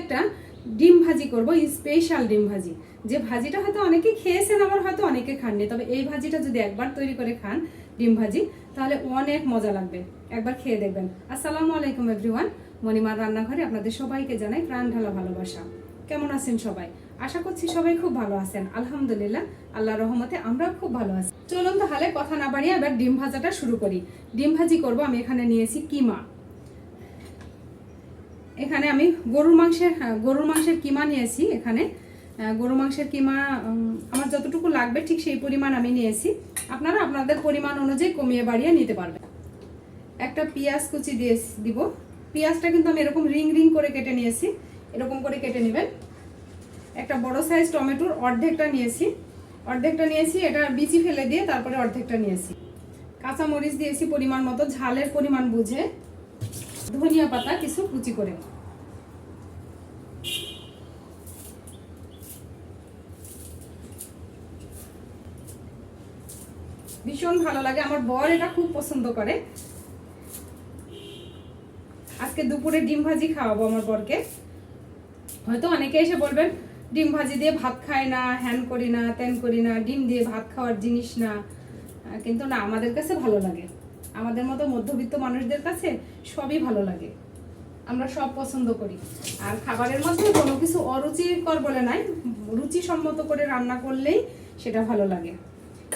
একটা ডিম ভাজি করব স্পেশাল ডিম ভাজি। যে ভাজিটা হয়তো অনেকে খেয়েছেন, আবার হয়তো অনেকে খাননি। তবে এই ভাজিটা যদি একবার তৈরি করে খান ডিম ভাজি, তাহলে অনেক মজা লাগবে। একবার খেয়ে দেখবেন। আসসালামু আলাইকুম এভরিওয়ান মণিমার রান্নাঘরে আপনাদের সবাইকে জানাই প্রাণ ঢালা ভালোবাসা। কেমন আছেন সবাই? আশা করছি সবাই খুব ভালো আছেন। আলহামদুলিল্লাহ আল্লাহ রহমতে আমরাও খুব ভালো আছি। চলুন তাহলে কথা না বাড়িয়ে এবার ডিম ভাজাটা শুরু করি। ডিম ভাজি করব, আমি এখানে নিয়েছি কিমা। এখানে আমি গরুর মাংসের হ্যাঁ, গরুর মাংসের কিমা নিয়েছি এখানে। গরুর মাংসের কিমা আমার যতটুকু লাগবে ঠিক সেই পরিমাণ আমি নিয়েছি। আপনারা আপনাদের পরিমাণ অনুযায়ী কমিয়ে বাড়িয়ে নিতে পারবেন। একটা পেঁয়াজ কুচি দিয়ে দিব। পেঁয়াজটা কিন্তু আমি এরকম রিং রিং করে কেটে নিয়েছি। এরকম করে কেটে নেবেন। একটা বড় সাইজ টমেটোর অর্ধেকটা নিয়েছি। অর্ধেকটা নিয়েছি এটা বিচি ফেলে দিয়ে তারপরে অর্ধেকটা নিয়েছি। কাঁচামরিচ দিয়েছি পরিমাণ মতো ঝালের পরিমাণ বুঝে। ধনিয়া পাতা কিছু কুচি করে ভীষণ ভালো লাগে, আমার বর এটা খুব পছন্দ করে। আজকে দুপুরে ডিম ভাজি খাওয়াবো আমার বরকে। হয়তো অনেকে এসে বলবেন, ডিম ভাজি দিয়ে ভাত খায় না, হ্যান করি না ত্যান করি না, ডিম দিয়ে ভাত খাওয়ার জিনিস না। কিন্তু না, আমাদের কাছে ভালো লাগে। আমাদের মতো মধ্যবিত্ত মানুষদের কাছে সবই ভালো লাগে। আমরা সব পছন্দ করি। আর খাবারের মধ্যে কোনো কিছু অরুচিকর বলে নাই, রুচিসম্মত করে রান্না করলেই সেটা ভালো লাগে।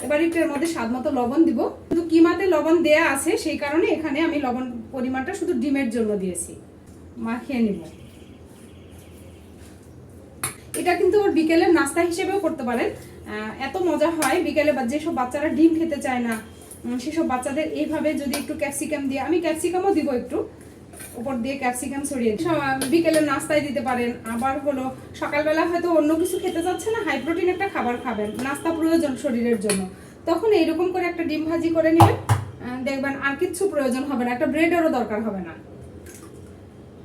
এবার একটু এর মধ্যে স্বাদ মতো লবণ দিব। কিন্তু কিমাতে লবণ দেয়া আছে, সেই কারণে এখানে আমি লবণ পরিমাণটা শুধু ডিমের জন্য দিয়েছি। মাখিয়ে নিব। এটা কিন্তু ওর বিকেলের নাস্তা হিসেবেও করতে পারেন। এত মজা হয় বিকেলে যেসব বাচ্চারা ডিম খেতে চায় না সেসব বাচ্চাদের এইভাবে যদি একটু ক্যাপসিকাম দিয়ে, আমি ক্যাপসিকামও দিব একটু, উপর দিয়ে ক্যাপসিকাম ছড়িয়ে বিকেলের নাস্তায় দিতে পারেন, আবার হলো সকালবেলা হয়তো অন্য কিছু খেতে যাচ্ছে না হাই প্রোটিন একটা খাবার খাবেন, নাস্তা প্রয়োজন শরীরের জন্য। তখন এইরকম করে একটা ডিম ভাজি করে নেবেন দেখবেন আর কিচ্ছু প্রয়োজন হবে না, একটা ব্রেডেরও দরকার হবে না।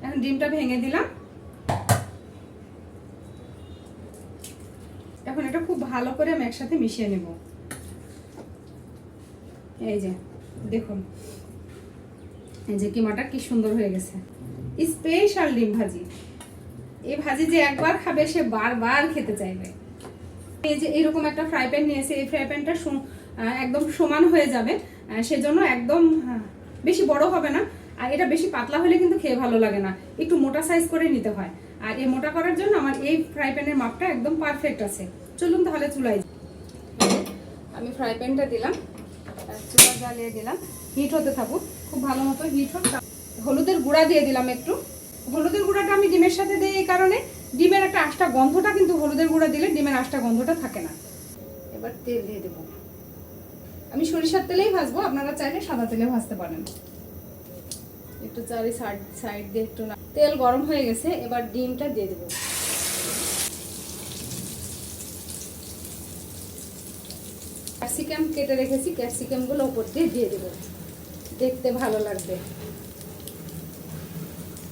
এখন ডিমটা ভেঙে দিলাম। এখন এটা খুব ভালো করে আমি একসাথে মিশিয়ে নেব। এই যে দেখুন। এই যে কিমাটা কি সুন্দর হয়ে গেছে। স্পেশাল ডিম ভাজি। এই ভাজি যে একবার খাবে সে বারবার খেতে চাইবে। এই যে এরকম একটা ফ্রাই প্যান নিয়েছে এই ফ্রাই প্যানটা একদম সমান হয়ে যাবে। সেজন্য একদম হ্যাঁ, বেশি বড় হবে না। আর এটা বেশি পাতলা হলে কিন্তু খেয়ে ভালো লাগে না। একটু মোটা সাইজ করে নিতে হয়। আর এই মোটা করার জন্য আমার এই ফ্রাই প্যানের মাপটা একদম পারফেক্ট আছে। চলুন তাহলে চুলাই আমি ফ্রাই প্যানটা দিলাম। চুলা জ্বালিয়ে দিলাম। হিট হতে থাকুক। খুব ভালো মতো হিট হোক। হলুদের গুঁড়া দিয়ে দিলাম একটু। হলুদের গুঁড়াটা আমি ডিমের সাথে দিই এই কারণে। ডিমের একটা আষ্টা গন্ধটা কিন্তু হলুদের গুঁড়া দিলে ডিমের আষ্টা গন্ধটা থাকে না। এবার তেল দিয়ে দেবো। আমি সরিষার তেলেই ভাজবো। আপনারা চাইলে সাদা তেলে ভাজতে পারেন। একটু চারি সাইড সাইড দিয়ে একটু তেল গরম হয়ে গেছে। এবার ডিমটা দিয়ে দেবো। ক্যাপসিকাম কেটে রেখেছি, ক্যাপসিকামগুলো উপর দিয়ে দিয়ে দেবো। দেখতে ভালো লাগবে।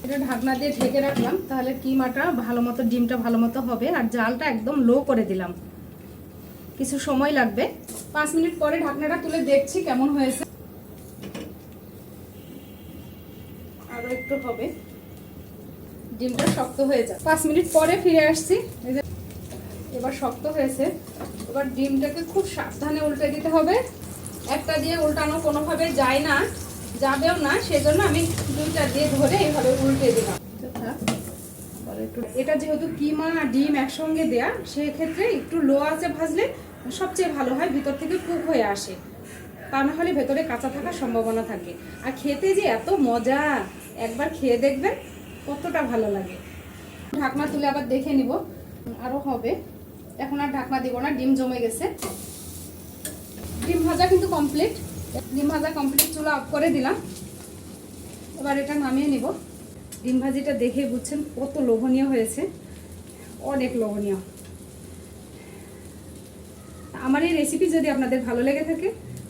এটা ঢাকনা দিয়ে ঢেকে রাখলাম, তাহলে কিমাটা ভালো মতো, ডিমটা ভালো মতো হবে, আর জালটা একদম লো করে দিলাম। কিছু সময় লাগবে। পাঁচ মিনিট পরে ঢাকনাটা তুলে দেখছি কেমন হয়েছে। আরও একটু হবে। ডিমটা শক্ত হয়ে যায় পাঁচ মিনিট পরে ফিরে আসছি। এবার শক্ত হয়েছে। এবার ডিমটাকে খুব সাবধানে উল্টে দিতে হবে। একটা দিয়ে উল্টানো কোনোভাবে যায় না যাবেও না সেজন্য আমি দুইটা দিয়ে ধরে এইভাবে উল্টে দিলাম। একটু- এটা যেহেতু কিমা আর ডিম একসঙ্গে দেয়া সেক্ষেত্রে একটু লো আছে ভাজলে সবচেয়ে ভালো হয় ভিতর থেকে কুক হয়ে আসে। তা না হলে ভেতরে কাঁচা থাকার সম্ভাবনা থাকে। আর খেতে যে এত মজা একবার খেয়ে দেখবেন কতটা ভালো লাগে। ঢাকনা তুলে আবার দেখে নিব আরও হবে। এখন আর ঢাকনা দিব না, ডিম জমে গেছে। ডিম ভাজা কিন্তু কমপ্লিট ডিম ভাজা কমপ্লিট চুলা অফ করে দিলাম। এবার এটা নামিয়ে নিব। ডিম ভাজিটা দেখে বুঝছেন কত লোভনীয় হয়েছে। অনেক লোভনীয়। আমার এই রেসিপি যদি আপনাদের ভালো লেগে থাকে